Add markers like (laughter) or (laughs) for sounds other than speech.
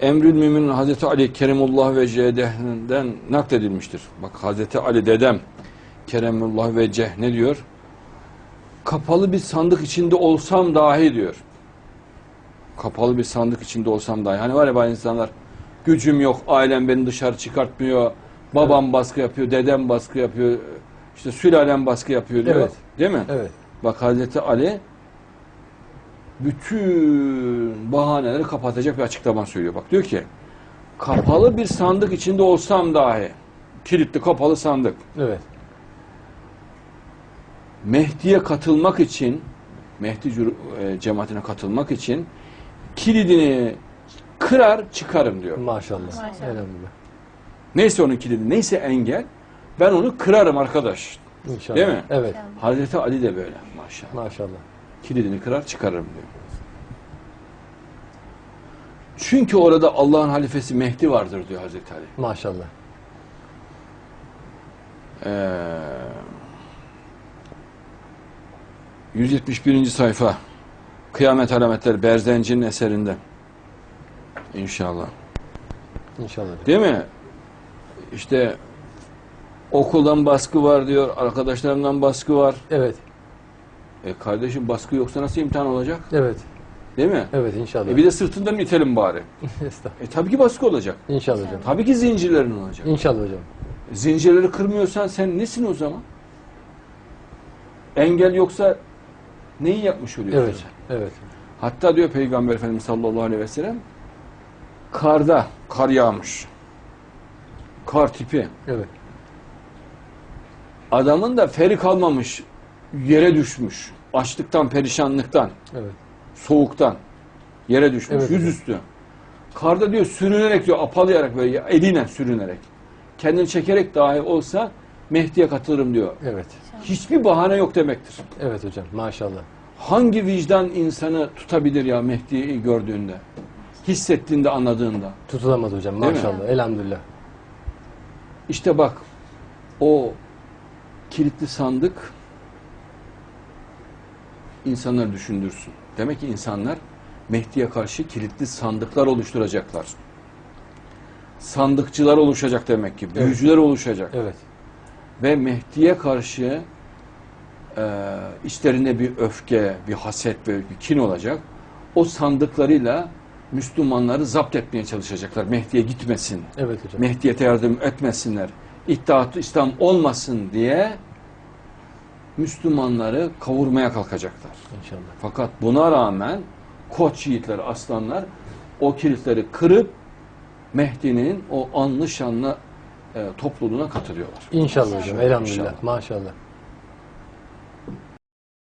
Emrül Müminin Hazreti Ali Kerimullah ve Cehden nakledilmiştir. Bak Hazreti Ali dedem Keremullah ve Ceh ne diyor? Kapalı bir sandık içinde olsam dahi diyor. Kapalı bir sandık içinde olsam dahi. Hani var ya bazı insanlar gücüm yok, ailem beni dışarı çıkartmıyor, babam baskı yapıyor, dedem baskı yapıyor, işte sülalem baskı yapıyor diyor. Evet. Değil mi? Evet. Bak Hazreti Ali bütün bahaneleri kapatacak bir açıklama söylüyor. Bak diyor ki kapalı bir sandık içinde olsam dahi kilitli kapalı sandık Evet. Mehdi'ye katılmak için Mehdi e, cemaatine katılmak için kilidini kırar çıkarım diyor. Maşallah. Maşallah. Neyse onun kilidi, neyse engel ben onu kırarım arkadaş. İnşallah. Değil mi? Evet. Hazreti Ali de böyle maşallah. Maşallah. Kilidini kırar çıkarırım diyor. Çünkü orada Allah'ın halifesi Mehdi vardır diyor Hazreti Ali. Maşallah. Ee, 171. sayfa Kıyamet Alametleri Berzenci'nin eserinde. İnşallah. İnşallah. Değil mi? İşte okuldan baskı var diyor, arkadaşlarından baskı var. Evet. E kardeşim baskı yoksa nasıl imtihan olacak? Evet. Değil mi? Evet inşallah. E bir de sırtından itelim bari. (laughs) Estağfurullah. E tabii ki baskı olacak. İnşallah hocam. Tabii ki zincirlerin olacak. İnşallah hocam. Zincirleri kırmıyorsan sen nesin o zaman? Engel yoksa neyi yapmış oluyorsun Evet. Evet. Hatta diyor Peygamber Efendimiz sallallahu aleyhi ve sellem karda kar yağmış. Kar tipi. Evet. Adamın da feri kalmamış. Yere düşmüş. Açlıktan, perişanlıktan, Evet. soğuktan yere düşmüş. Evet, yüzüstü. Karda diyor sürünerek diyor apalayarak böyle eliyle sürünerek. Kendini çekerek dahi olsa Mehdi'ye katılırım diyor. Evet. Hiçbir bahane yok demektir. Evet hocam. Maşallah. Hangi vicdan insanı tutabilir ya Mehdi'yi gördüğünde? Hissettiğinde, anladığında. Tutulamaz hocam. Maşallah. Elhamdülillah. İşte bak o kilitli sandık insanları düşündürsün. Demek ki insanlar Mehdi'ye karşı kilitli sandıklar oluşturacaklar. Sandıkçılar oluşacak demek ki. Büyücüler oluşacak. Evet. Ve Mehdi'ye karşı e, içlerinde bir öfke, bir haset ve bir kin olacak. O sandıklarıyla Müslümanları zapt etmeye çalışacaklar. Mehdi'ye gitmesin. Evet hocam. Mehdi'ye yardım etmesinler. İttihat İslam olmasın diye Müslümanları kavurmaya kalkacaklar. İnşallah. Fakat buna rağmen koç yiğitler, aslanlar o kilitleri kırıp Mehdi'nin o anlı şanlı e, topluluğuna katılıyorlar. İnşallah hocam. Elhamdülillah. İnşallah. Maşallah.